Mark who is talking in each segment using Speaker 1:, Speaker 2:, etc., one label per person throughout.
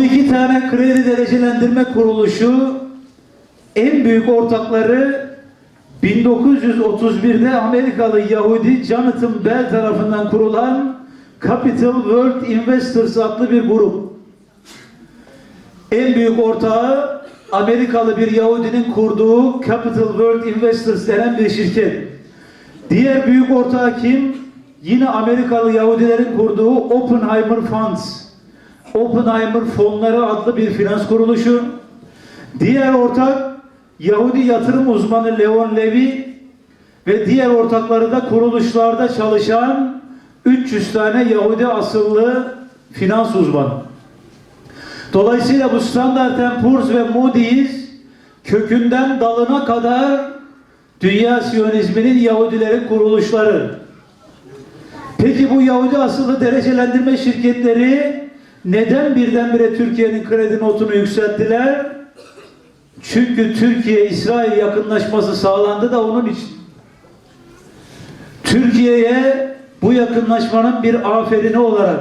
Speaker 1: Bu iki tane kredi derecelendirme kuruluşu en büyük ortakları 1931'de Amerikalı Yahudi Jonathan Bell tarafından kurulan Capital World Investors adlı bir grup. En büyük ortağı Amerikalı bir Yahudinin kurduğu Capital World Investors denen bir şirket. Diğer büyük ortağı kim? Yine Amerikalı Yahudilerin kurduğu Oppenheimer Funds. Oppenheimer Fonları adlı bir finans kuruluşu. Diğer ortak Yahudi yatırım uzmanı Leon Levy ve diğer ortakları da kuruluşlarda çalışan 300 tane Yahudi asıllı finans uzmanı. Dolayısıyla bu Standard Poor's ve Moody's kökünden dalına kadar dünya Siyonizminin Yahudilerin kuruluşları. Peki bu Yahudi asıllı derecelendirme şirketleri neden birdenbire Türkiye'nin kredi notunu yükselttiler? Çünkü Türkiye-İsrail yakınlaşması sağlandı da onun için. Türkiye'ye bu yakınlaşmanın bir aferini olarak,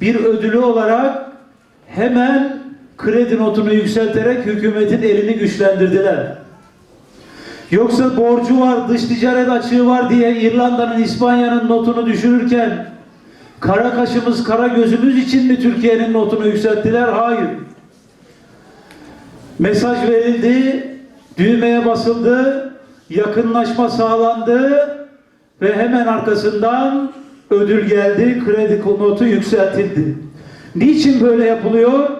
Speaker 1: bir ödülü olarak hemen kredi notunu yükselterek hükümetin elini güçlendirdiler. Yoksa borcu var, dış ticaret açığı var diye İrlanda'nın, İspanya'nın notunu düşürürken kara kaşımız, kara gözümüz için mi Türkiye'nin notunu yükselttiler? Hayır. Mesaj verildi, düğmeye basıldı, yakınlaşma sağlandı ve hemen arkasından ödül geldi, kredi notu yükseltildi. Niçin böyle yapılıyor?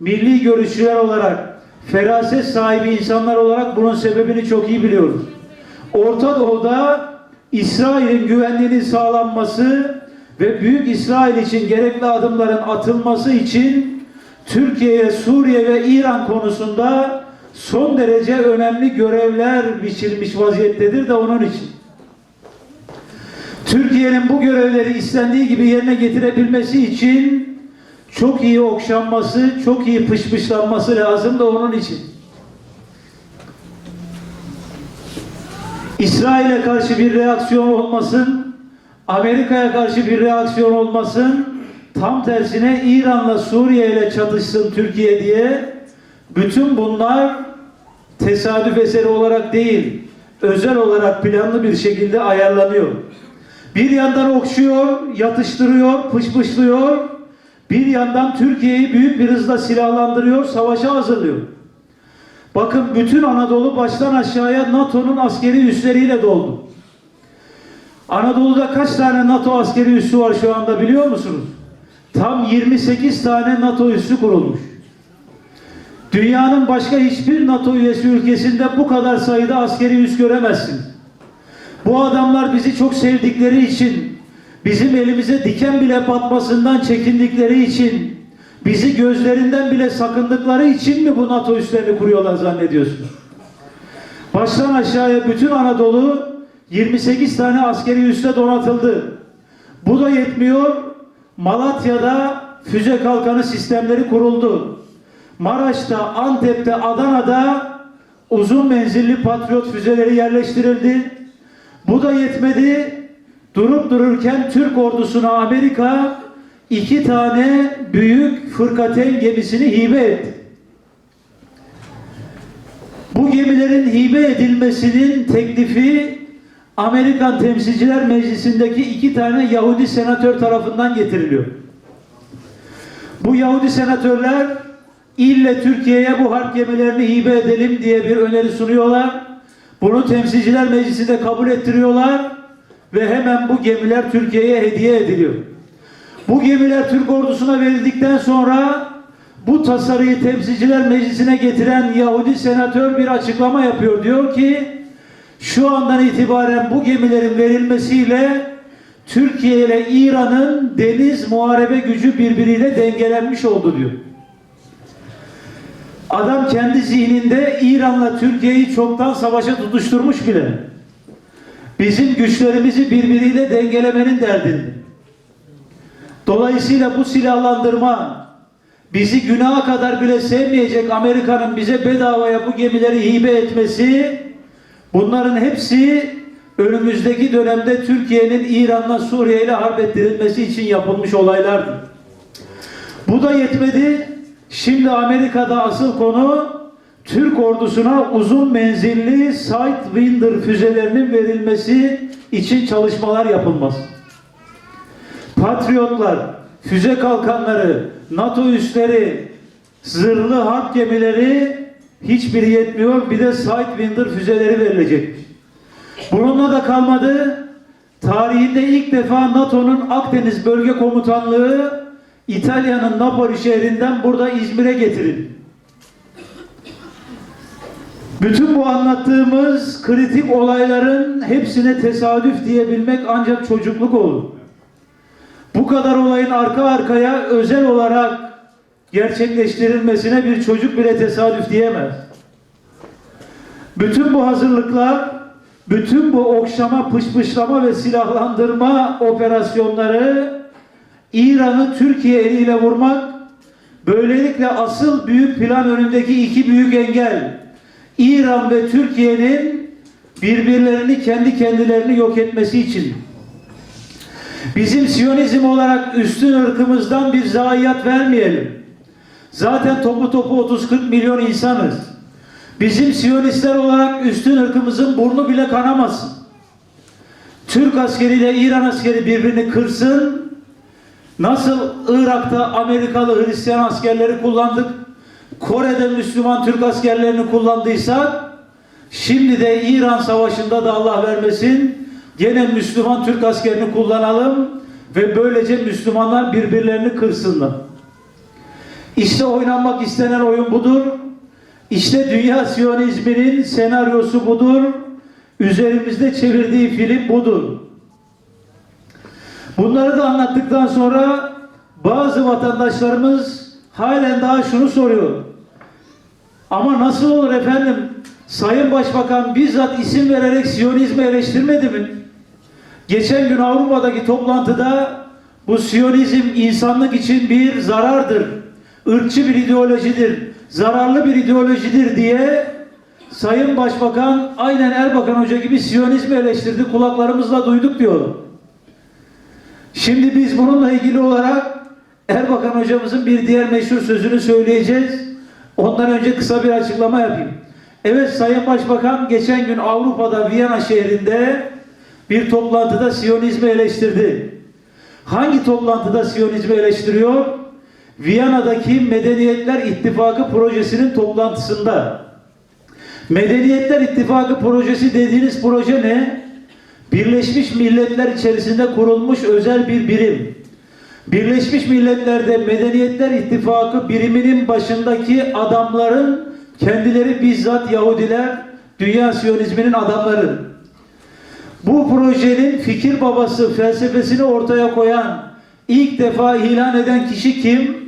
Speaker 1: Milli görüşçüler olarak, feraset sahibi insanlar olarak bunun sebebini çok iyi biliyoruz. Orta Doğu'da İsrail'in güvenliğinin sağlanması ve Büyük İsrail için gerekli adımların atılması için Türkiye'ye, Suriye ve İran konusunda son derece önemli görevler biçilmiş vaziyettedir de onun için. Türkiye'nin bu görevleri istendiği gibi yerine getirebilmesi için çok iyi okşanması, çok iyi pışpışlanması lazım da onun için. İsrail'e karşı bir reaksiyon olmasın, Amerika'ya karşı bir reaksiyon olmasın, tam tersine İran'la Suriye ile çatışsın Türkiye diye bütün bunlar tesadüf eseri olarak değil, özel olarak planlı bir şekilde ayarlanıyor. Bir yandan okşuyor, yatıştırıyor, pışpışlıyor. Bir yandan Türkiye'yi büyük bir hızla silahlandırıyor, savaşa hazırlıyor. Bakın bütün Anadolu baştan aşağıya NATO'nun askeri üsleriyle doldu. Anadolu'da kaç tane NATO askeri üssü var şu anda biliyor musunuz? Tam 28 tane NATO üssü kurulmuş. Dünyanın başka hiçbir NATO üyesi ülkesinde bu kadar sayıda askeri üs göremezsiniz. Bu adamlar bizi çok sevdikleri için, bizim elimize diken bile batmasından çekindikleri için, bizi gözlerinden bile sakındıkları için mi bu NATO üslerini kuruyorlar zannediyorsunuz? Baştan aşağıya bütün Anadolu 28 tane askeri üste donatıldı. Bu da yetmiyor. Malatya'da füze kalkanı sistemleri kuruldu. Maraş'ta, Antep'te, Adana'da uzun menzilli Patriot füzeleri yerleştirildi. Bu da yetmedi. Durup dururken Türk ordusuna Amerika iki tane büyük fırkateyn gemisini hibe etti. Bu gemilerin hibe edilmesinin teklifi Amerikan Temsilciler Meclisi'ndeki iki tane Yahudi senatör tarafından getiriliyor. Bu Yahudi senatörler ille Türkiye'ye bu harp gemilerini hibe edelim diye bir öneri sunuyorlar. Bunu Temsilciler Meclisi'nde kabul ettiriyorlar ve hemen bu gemiler Türkiye'ye hediye ediliyor. Bu gemiler Türk ordusuna verildikten sonra bu tasarıyı Temsilciler Meclisi'ne getiren Yahudi senatör bir açıklama yapıyor. Diyor ki şu andan itibaren bu gemilerin verilmesiyle Türkiye ile İran'ın deniz muharebe gücü birbiriyle dengelenmiş oldu diyor. Adam kendi zihninde İran'la Türkiye'yi çoktan savaşa tutuşturmuş bile. Bizim güçlerimizi birbiriyle dengelemenin derdinde. Dolayısıyla bu silahlandırma bizi günaha kadar bile sevmeyecek Amerika'nın bize bedavaya bu gemileri hibe etmesi bunların hepsi önümüzdeki dönemde Türkiye'nin İran'la Suriye ile harp ettirilmesi için yapılmış olaylardır. Bu da yetmedi. Şimdi Amerika'da asıl konu Türk ordusuna uzun menzilli Sidewinder füzelerinin verilmesi için çalışmalar yapılması. Patriotlar, füze kalkanları, NATO üsleri, zırhlı harp gemileri hiçbiri yetmiyor. Bir de Sidewinder füzeleri verilecek. Bununla da kalmadı. Tarihinde ilk defa NATO'nun Akdeniz Bölge Komutanlığı İtalya'nın Napoli şehrinden burada İzmir'e getirildi. Bütün bu anlattığımız kritik olayların hepsine tesadüf diyebilmek ancak çocukluk olur. Bu kadar olayın arka arkaya özel olarak gerçekleştirilmesine bir çocuk bile tesadüf diyemez. Bütün bu hazırlıklar, bütün bu okşama, pışpışlama ve silahlandırma operasyonları İran'ı Türkiye eliyle vurmak, böylelikle asıl büyük plan önündeki iki büyük engel, İran ve Türkiye'nin birbirlerini kendi kendilerini yok etmesi için. Bizim Siyonizm olarak üstün ırkımızdan bir zayiat vermeyelim. Zaten topu topu 30-40 milyon insanız. Bizim Siyonistler olarak üstün ırkımızın burnu bile kanamasın. Türk askeriyle İran askeri birbirini kırsın. Nasıl Irak'ta Amerikalı Hristiyan askerleri kullandık, Kore'de Müslüman Türk askerlerini kullandıysak, şimdi de İran savaşında da Allah vermesin, gene Müslüman Türk askerini kullanalım ve böylece Müslümanlar birbirlerini kırsınlar. İşte oynanmak istenen oyun budur. İşte dünya siyonizminin senaryosu budur. Üzerimizde çevirdiği film budur. Bunları da anlattıktan sonra bazı vatandaşlarımız halen daha şunu soruyor. Ama nasıl olur efendim? Sayın Başbakan bizzat isim vererek Siyonizmi eleştirmedi mi? Geçen gün Avrupa'daki toplantıda bu Siyonizm insanlık için bir zarardır, ırkçı bir ideolojidir, zararlı bir ideolojidir diye Sayın Başbakan aynen Erbakan Hoca gibi Siyonizmi eleştirdi, kulaklarımızla duyduk diyor. Şimdi biz bununla ilgili olarak Erbakan hocamızın bir diğer meşhur sözünü söyleyeceğiz. Ondan önce kısa bir açıklama yapayım. Evet Sayın Başbakan geçen gün Avrupa'da Viyana şehrinde bir toplantıda Siyonizmi eleştirdi. Hangi toplantıda Siyonizmi eleştiriyor? Viyana'daki Medeniyetler İttifakı projesinin toplantısında. Medeniyetler İttifakı projesi dediğiniz proje ne? Birleşmiş Milletler içerisinde kurulmuş özel bir birim. Birleşmiş Milletler'de Medeniyetler İttifakı biriminin başındaki adamların kendileri bizzat Yahudiler, Dünya Siyonizminin adamları. Bu projenin fikir babası felsefesini ortaya koyan, ilk defa ilan eden kişi kim?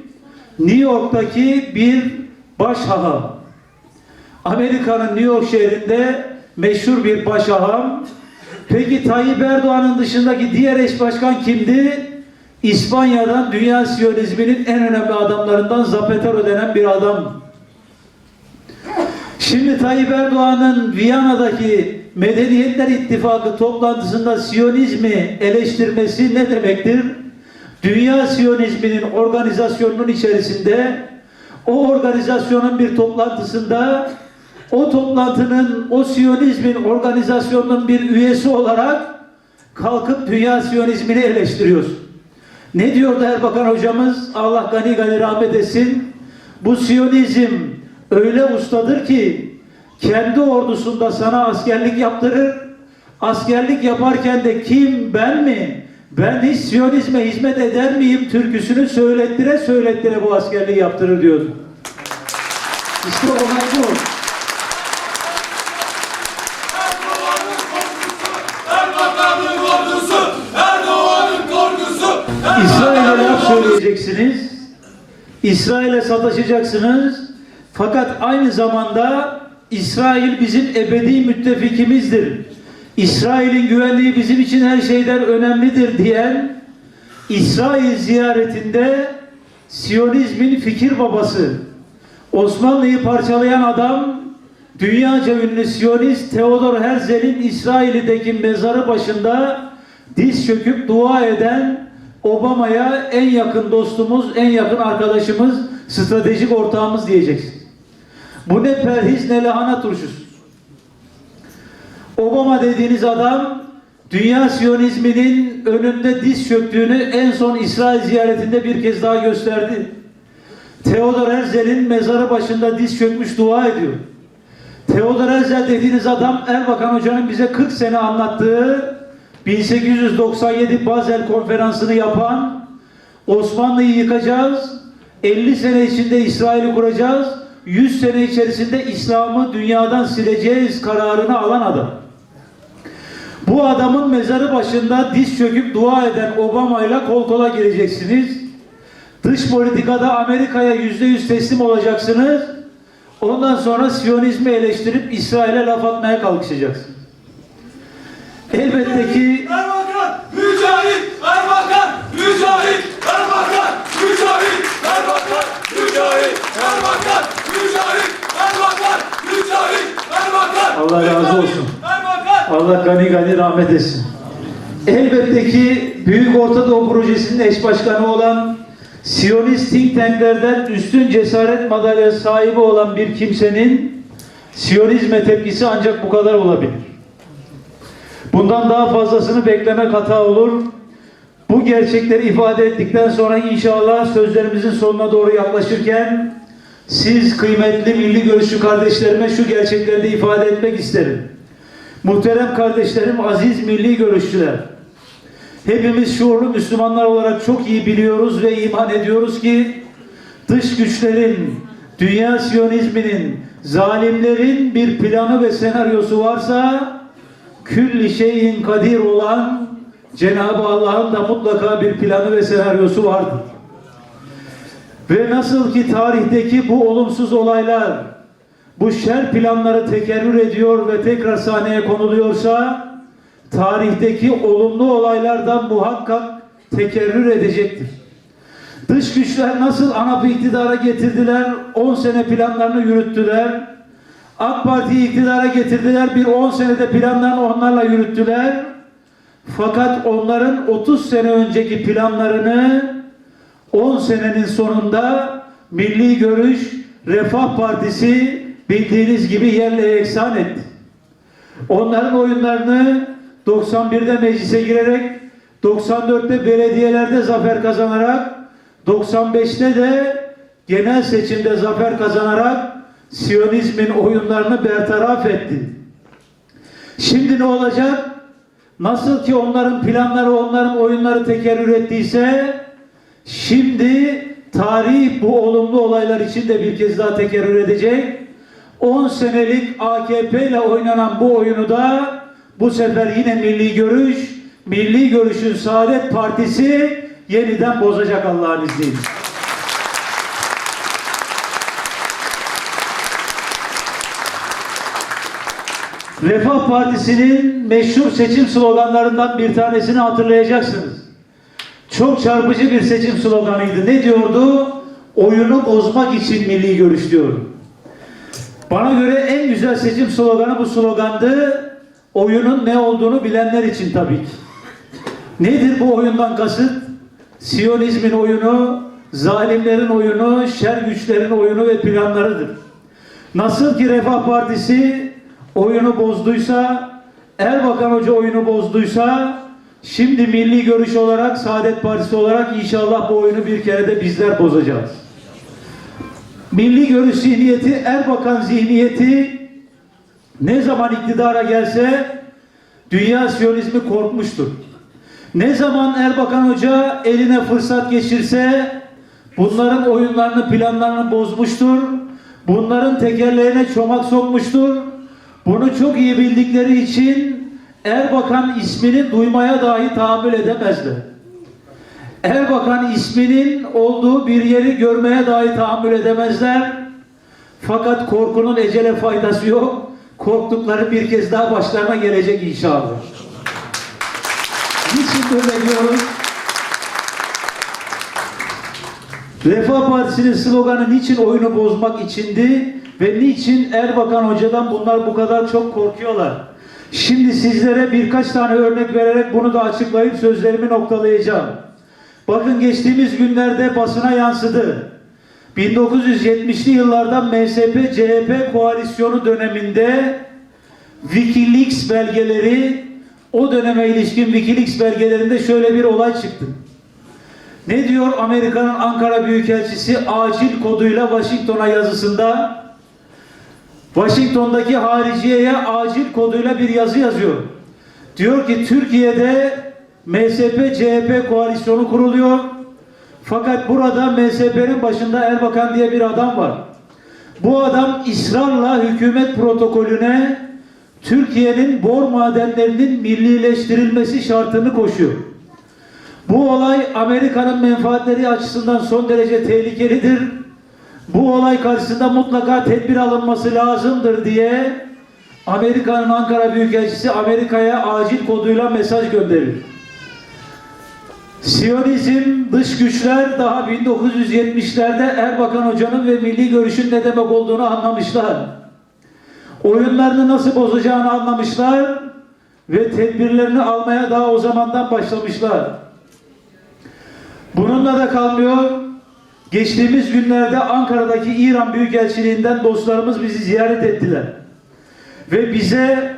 Speaker 1: New York'taki bir başhaham. Amerika'nın New York şehrinde meşhur bir başhaham. Peki Tayyip Erdoğan'ın dışındaki diğer eş başkan kimdi? İspanya'dan dünya siyonizminin en önemli adamlarından Zapatero denen bir adam. Şimdi Tayyip Erdoğan'ın Viyana'daki Medeniyetler İttifakı toplantısında Siyonizmi eleştirmesi ne demektir? Dünya Siyonizminin organizasyonunun içerisinde o organizasyonun bir toplantısında o toplantının, o Siyonizmin organizasyonunun bir üyesi olarak kalkıp Dünya Siyonizmini eleştiriyorsun. Ne diyordu Erbakan hocamız? Allah gani gani rahmet etsin. Bu Siyonizm öyle ustadır ki kendi ordusunda sana askerlik yaptırır. Askerlik yaparken de kim ben mi? Ben hiç Siyonizme hizmet eder miyim türküsünü söylettire söylettire bu askerliği yaptırır diyordu. İşte olay bu. İsrail'e laf söyleyeceksiniz. İsrail'e sataşacaksınız. Fakat aynı zamanda İsrail bizim ebedi müttefikimizdir. İsrail'in güvenliği bizim için her şeyden önemlidir diyen İsrail ziyaretinde Siyonizmin fikir babası Osmanlı'yı parçalayan adam dünyaca ünlü Siyonist Theodor Herzl'in İsrail'deki mezarı başında diz çöküp dua eden Obama'ya en yakın dostumuz, en yakın arkadaşımız stratejik ortağımız diyeceksiniz. Bu ne perhiz ne lahana turşusu. Obama dediğiniz adam dünya siyonizminin önünde diz çöktüğünü en son İsrail ziyaretinde bir kez daha gösterdi. Theodor Herzl'in mezarı başında diz çökmüş dua ediyor. Theodor Herzl dediğiniz adam Erbakan Hoca'nın bize 40 sene anlattığı 1897 Basel konferansını yapan Osmanlı'yı yıkacağız, 50 sene içinde İsrail'i kuracağız, 100 sene içerisinde İslam'ı dünyadan sileceğiz kararını alan adam. Bu adamın mezarı başında diz çöküp dua eden Obama ile kol kola gireceksiniz. Dış politikada Amerika'ya yüzde yüz teslim olacaksınız. Ondan sonra Siyonizmi eleştirip İsrail'e laf atmaya kalkışacaksınız. Elbette ki
Speaker 2: Erbakan, Mücahit, Erbakan, Mücahit, Erbakan, Mücahit, Erbakan, Mücahit, Erbakan, Mücahit, Erbakan, Mücahit.
Speaker 1: Allah razı olsun. Allah gani gani rahmet etsin. Elbette ki Büyük Orta Doğu Projesi'nin eş başkanı olan Siyonist think tanklerden üstün cesaret madalyası sahibi olan bir kimsenin Siyonizme tepkisi ancak bu kadar olabilir. Bundan daha fazlasını beklemek hata olur. Bu gerçekleri ifade ettikten sonra inşallah sözlerimizin sonuna doğru yaklaşırken siz kıymetli milli görüşçü kardeşlerime şu gerçekleri de ifade etmek isterim. Muhterem kardeşlerim, aziz milli görüşçüler. Hepimiz şuurlu Müslümanlar olarak çok iyi biliyoruz ve iman ediyoruz ki dış güçlerin, dünya siyonizminin, zalimlerin bir planı ve senaryosu varsa külli şeyin kadir olan Cenab-ı Allah'ın da mutlaka bir planı ve senaryosu vardır. Ve nasıl ki tarihteki bu olumsuz olaylar bu şer planları tekerrür ediyor ve tekrar sahneye konuluyorsa tarihteki olumlu olaylardan muhakkak tekerrür edecektir. Dış güçler nasıl ANAP'ı iktidara getirdiler, 10 sene planlarını yürüttüler. AK Parti'yi iktidara getirdiler, bir 10 senede planlarını onlarla yürüttüler. Fakat onların 30 sene önceki planlarını 10 senenin sonunda Milli Görüş Refah Partisi bildiğiniz gibi yerle eksan etti. Onların oyunlarını 91'de meclise girerek 94'te belediyelerde zafer kazanarak 95'te de genel seçimde zafer kazanarak Siyonizmin oyunlarını bertaraf etti. Şimdi ne olacak? Nasıl ki onların planları, onların oyunları tekerrür ettiyse şimdi tarih bu olumlu olaylar için de bir kez daha tekerrür edecek. 10 senelik AKP ile oynanan bu oyunu da bu sefer yine milli görüş, milli görüşün Saadet Partisi yeniden bozacak Allah'ın izniyle. Refah Partisi'nin meşhur seçim sloganlarından bir tanesini hatırlayacaksınız. Çok çarpıcı bir seçim sloganıydı. Ne diyordu? Oyunu bozmak için milli görüş diyor. Bana göre en güzel seçim sloganı bu slogandı. Oyunun ne olduğunu bilenler için tabii ki. Nedir bu oyundan kasıt? Siyonizmin oyunu, zalimlerin oyunu, şer güçlerin oyunu ve planlarıdır. Nasıl ki Refah Partisi oyunu bozduysa, Erbakan Hoca oyunu bozduysa, şimdi milli görüş olarak, Saadet Partisi olarak inşallah bu oyunu bir kere de bizler bozacağız. Milli görüş zihniyeti, Erbakan zihniyeti ne zaman iktidara gelse dünya siyonizmi korkmuştur. Ne zaman Erbakan Hoca eline fırsat geçirse bunların oyunlarını, planlarını bozmuştur. Bunların tekerlerine çomak sokmuştur. Bunu çok iyi bildikleri için Erbakan ismini duymaya dahi tahammül edemezler. Erbakan isminin olduğu bir yeri görmeye dahi tahammül edemezler. Fakat korkunun ecele faydası yok. Korktukları bir kez daha başlarına gelecek inşallah. Niçin böyle diyoruz? Refah Partisi'nin sloganı niçin oyunu bozmak içindi ve niçin Erbakan Hoca'dan bunlar bu kadar çok korkuyorlar? Şimdi sizlere birkaç tane örnek vererek bunu da açıklayıp sözlerimi noktalayacağım. Bakın geçtiğimiz günlerde basına yansıdı. 1970'li yıllarda MSP-CHP koalisyonu döneminde Wikileaks belgeleri o döneme ilişkin Wikileaks belgelerinde şöyle bir olay çıktı. Ne diyor Amerika'nın Ankara Büyükelçisi acil koduyla Washington'a yazısında? Washington'daki hariciyeye acil koduyla bir yazı yazıyor. Diyor ki Türkiye'de MSP-CHP koalisyonu kuruluyor. Fakat burada MSP'nin başında Erbakan diye bir adam var. Bu adam ısrarla hükümet protokolüne Türkiye'nin bor madenlerinin millileştirilmesi şartını koşuyor. Bu olay Amerika'nın menfaatleri açısından son derece tehlikelidir. Bu olay karşısında mutlaka tedbir alınması lazımdır diye Amerika'nın Ankara Büyükelçisi Amerika'ya acil koduyla mesaj gönderir. Siyonizm, dış güçler daha 1970'lerde Erbakan Hoca'nın ve milli görüşün ne demek olduğunu anlamışlar. Oyunlarını nasıl bozacağını anlamışlar ve tedbirlerini almaya daha o zamandan başlamışlar. Bununla da kalmıyor. Geçtiğimiz günlerde Ankara'daki İran Büyükelçiliğinden dostlarımız bizi ziyaret ettiler. Ve bize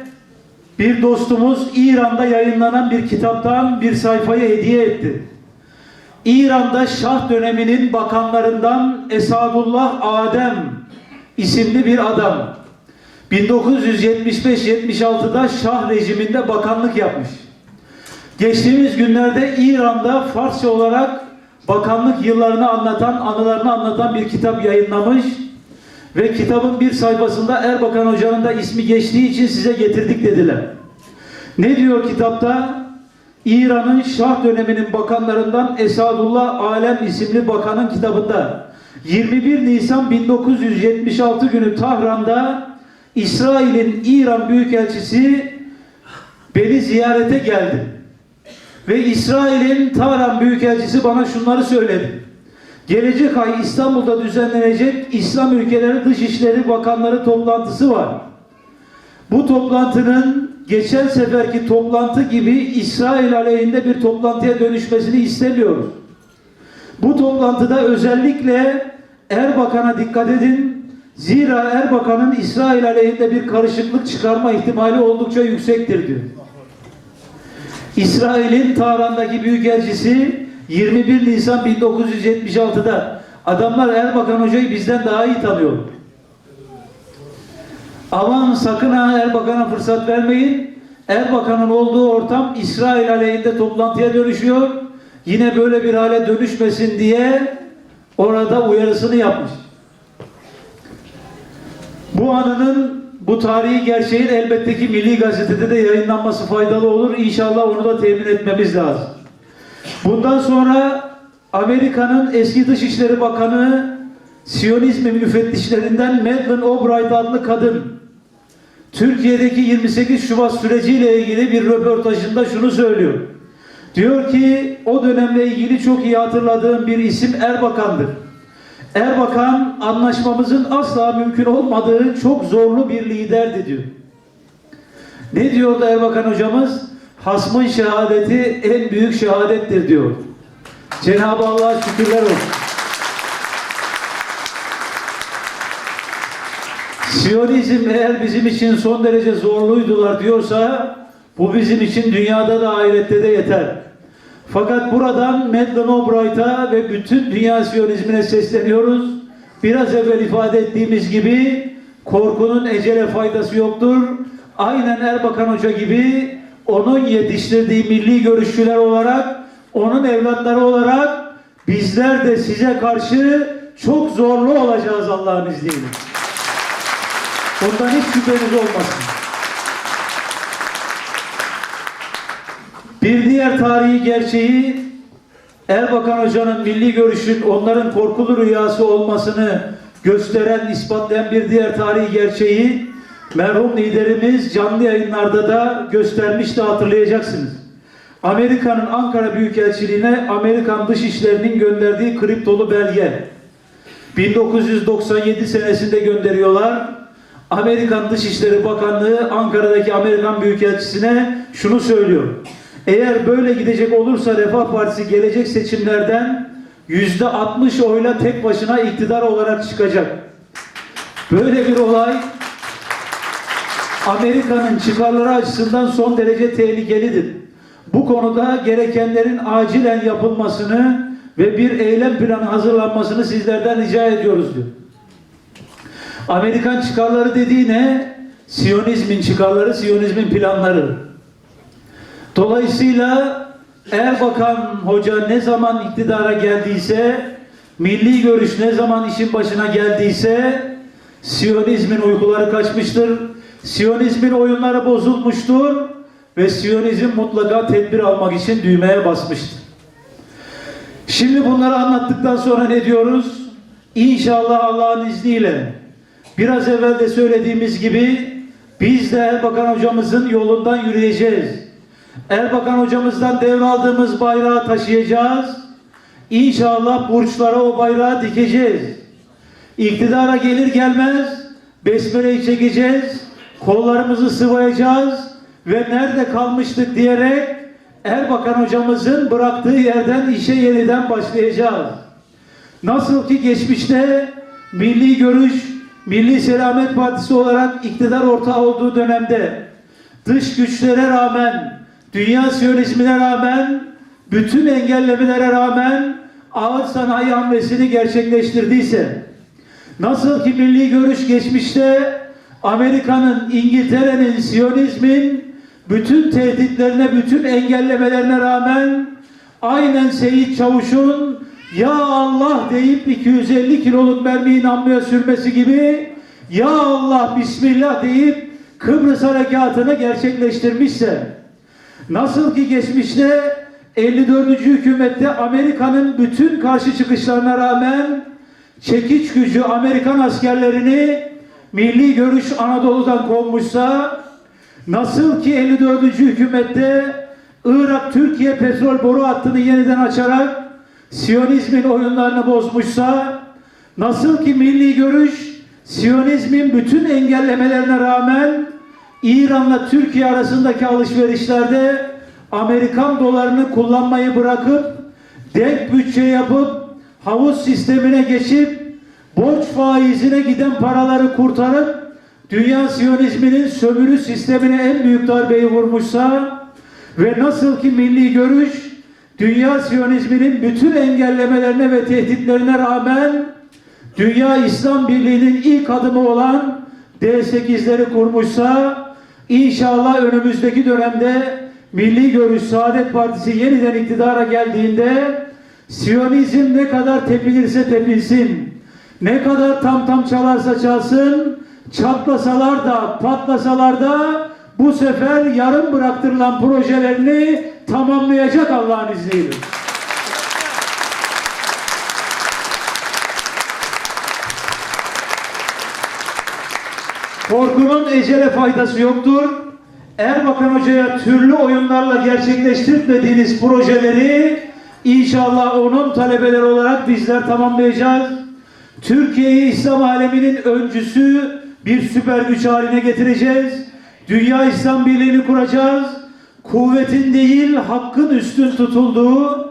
Speaker 1: bir dostumuz İran'da yayınlanan bir kitaptan bir sayfayı hediye etti. İran'da Şah döneminin bakanlarından Esadullah Adem isimli bir adam. 1975-76'da Şah rejiminde bakanlık yapmış. Geçtiğimiz günlerde İran'da Farsça olarak bakanlık yıllarını anlatan, anılarını anlatan bir kitap yayınlamış ve kitabın bir sayfasında Erbakan Hoca'nın da ismi geçtiği için size getirdik dediler. Ne diyor kitapta? İran'ın Şah döneminin bakanlarından Esadullah Alem isimli bakanın kitabında 21 Nisan 1976 günü Tahran'da İsrail'in İran Büyükelçisi beni ziyarete geldi. Ve İsrail'in Tahran Büyükelçisi bana şunları söyledi. Gelecek ay İstanbul'da düzenlenecek İslam ülkeleri Dışişleri Bakanları toplantısı var. Bu toplantının geçen seferki toplantı gibi İsrail aleyhinde bir toplantıya dönüşmesini istemiyoruz. Bu toplantıda özellikle Erbakan'a dikkat edin. Zira Erbakan'ın İsrail aleyhinde bir karışıklık çıkarma ihtimali oldukça yüksektir diyor. İsrail'in Tahran'daki büyükelçisi 21 Nisan 1976'da adamlar Erbakan Hoca'yı bizden daha iyi tanıyor. Aman sakın ha Erbakan'a fırsat vermeyin. Erbakan'ın olduğu ortam İsrail aleyhinde toplantıya dönüşüyor. Yine böyle bir hale dönüşmesin diye orada uyarısını yapmış. Bu anının bu tarihi gerçeğin elbette ki Milli Gazete'de de yayınlanması faydalı olur. İnşallah onu da temin etmemiz lazım. Bundan sonra Amerika'nın eski Dışişleri Bakanı Siyonizm müfettişlerinden Madeleine Albright adlı kadın Türkiye'deki 28 Şubat süreciyle ilgili bir röportajında şunu söylüyor. Diyor ki o dönemle ilgili çok iyi hatırladığım bir isim Erbakan'dır. Erbakan anlaşmamızın asla mümkün olmadığı çok zorlu bir liderdi diyor. Ne diyordu Erbakan hocamız? Hasmın şehadeti en büyük şehadettir diyor. Cenab-ı Allah'a şükürler olsun. Siyonizm eğer bizim için son derece zorluydular diyorsa bu bizim için dünyada da ahirette de yeter. Fakat buradan Madeleine Albright'a ve bütün dünya Siyonizmine sesleniyoruz. Biraz evvel ifade ettiğimiz gibi korkunun ecele faydası yoktur. Aynen Erbakan Hoca gibi onun yetiştirdiği milli görüşçüler olarak, onun evlatları olarak bizler de size karşı çok zorlu olacağız Allah'ın izniyle. Ondan hiç şüpheniz olmasın. Bir diğer tarihi gerçeği Erbakan Hoca'nın milli görüşün onların korkulu rüyası olmasını gösteren, ispatlayan bir diğer tarihi gerçeği merhum liderimiz canlı yayınlarda da göstermişti hatırlayacaksınız. Amerika'nın Ankara Büyükelçiliğine Amerikan Dışişleri'nin gönderdiği kriptolu belge. 1997 senesinde gönderiyorlar. Amerikan Dışişleri Bakanlığı Ankara'daki Amerikan Büyükelçisi'ne şunu söylüyor. Eğer böyle gidecek olursa Refah Partisi gelecek seçimlerden yüzde 60 oyla tek başına iktidar olarak çıkacak. Böyle bir olay Amerika'nın çıkarları açısından son derece tehlikelidir. Bu konuda gerekenlerin acilen yapılmasını ve bir eylem planı hazırlanmasını sizlerden rica ediyoruz diyor. Amerikan çıkarları dediği ne? Siyonizmin çıkarları, Siyonizmin planları. Dolayısıyla Erbakan Hoca ne zaman iktidara geldiyse, milli görüş ne zaman işin başına geldiyse, Siyonizmin uykuları kaçmıştır, Siyonizmin oyunları bozulmuştur ve Siyonizm mutlaka tedbir almak için düğmeye basmıştır. Şimdi bunları anlattıktan sonra ne diyoruz? İnşallah Allah'ın izniyle biraz evvel de söylediğimiz gibi biz de Erbakan hocamızın yolundan yürüyeceğiz. Erbakan hocamızdan devraldığımız bayrağı taşıyacağız. İnşallah burçlara o bayrağı dikeceğiz. İktidara gelir gelmez besmeleyi çekeceğiz. Kollarımızı sıvayacağız ve nerede kalmıştık diyerek Erbakan hocamızın bıraktığı yerden işe yeniden başlayacağız. Nasıl ki geçmişte Milli Görüş, Milli Selamet Partisi olarak iktidar ortağı olduğu dönemde dış güçlere rağmen, dünya siyonizmine rağmen, bütün engellemelere rağmen ağır sanayi hamlesini gerçekleştirdiyse, nasıl ki milli görüş geçmişte Amerika'nın, İngiltere'nin, Siyonizmin bütün tehditlerine, bütün engellemelerine rağmen aynen Seyit Çavuş'un ya Allah deyip 250 kiloluk mermiyi namluya sürmesi gibi ya Allah Bismillah deyip Kıbrıs harekatını gerçekleştirmişse nasıl ki geçmişte 54. hükümette Amerika'nın bütün karşı çıkışlarına rağmen çekiç gücü Amerikan askerlerini milli görüş Anadolu'dan kovmuşsa nasıl ki 54. hükümette Irak Türkiye petrol boru hattını yeniden açarak Siyonizmin oyunlarını bozmuşsa nasıl ki milli görüş Siyonizmin bütün engellemelerine rağmen İran'la Türkiye arasındaki alışverişlerde Amerikan dolarını kullanmayı bırakıp denk bütçe yapıp havuz sistemine geçip borç faizine giden paraları kurtarıp dünya siyonizminin sömürü sistemine en büyük darbeyi vurmuşsa ve nasıl ki milli görüş dünya siyonizminin bütün engellemelerine ve tehditlerine rağmen Dünya İslam Birliği'nin ilk adımı olan D8'leri kurmuşsa inşallah önümüzdeki dönemde Milli Görüş Saadet Partisi yeniden iktidara geldiğinde Siyonizm ne kadar tepinirse tepinsin, ne kadar tam tam çalarsa çalsın, çatlasalar da patlasalar da bu sefer yarım bıraktırılan projelerini tamamlayacak Allah'ın izniyle. Korkunun ecele faydası yoktur. Erbakan Hoca'ya türlü oyunlarla gerçekleştirmediğiniz projeleri inşallah onun talebeleri olarak bizler tamamlayacağız. Türkiye'yi İslam aleminin öncüsü bir süper güç haline getireceğiz. Dünya İslam Birliği'ni kuracağız. Kuvvetin değil hakkın üstün tutulduğu,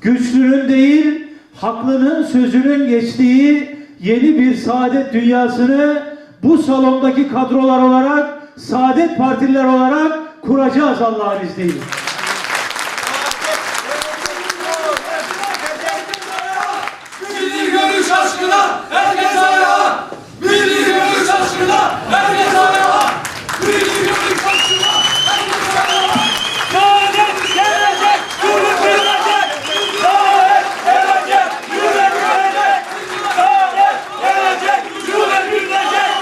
Speaker 1: güçlünün değil haklının sözünün geçtiği yeni bir saadet dünyasını bu salondaki kadrolar olarak, saadet partiler olarak kuracağız Allah'ın izniyle.
Speaker 2: Milli görüş aşkına herkes ayağa! Milli görüş aşkına herkes ayağa! Milli görüş aşkına herkes ayağa! Saadet gelecek, yürü gelecek! Saadet gelecek, yürü gelecek! Saadet gelecek, yürü gelecek!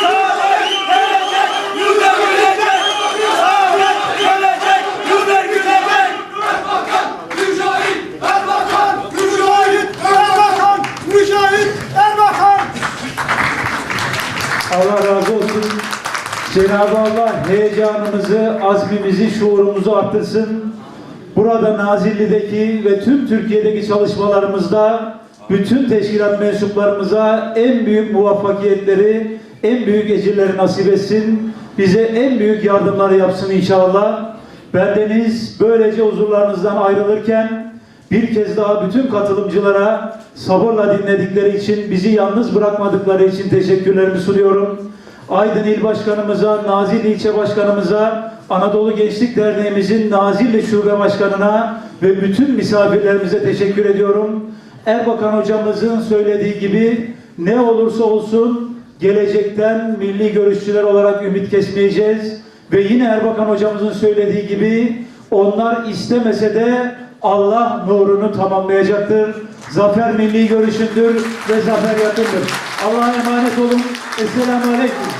Speaker 2: Saadet gelecek, yürü gelecek! Saadet gelecek, yürü gelecek! Erbakan, Mücahit, Erbakan, Mücahit, Erbakan, Mücahit, Erbakan!
Speaker 1: Allah razı olsun. Cenab-ı Allah heyecanımızı, azmimizi, arttırsın. Burada Nazilli'deki ve tüm Türkiye'deki çalışmalarımızda bütün teşkilat mensuplarımıza en büyük muvaffakiyetleri, en büyük ecirleri nasip etsin. Bize en büyük yardımları yapsın inşallah. Bendeniz böylece huzurlarınızdan ayrılırken Bir kez daha bütün katılımcılara sabırla dinledikleri için, bizi yalnız bırakmadıkları için teşekkürlerimi sunuyorum. Aydın İl Başkanımıza, Nazilli İlçe Başkanımıza, Anadolu Gençlik Derneğimizin Nazilli Şube Başkanına ve bütün misafirlerimize teşekkür ediyorum. Erbakan hocamızın söylediği gibi ne olursa olsun gelecekten milli görüşçüler olarak ümit kesmeyeceğiz. Ve yine Erbakan hocamızın söylediği gibi onlar istemese de Allah nurunu tamamlayacaktır. Zafer milli görüşündür ve zafer yakındır. Allah'a emanet olun. Esselamu Aleyküm.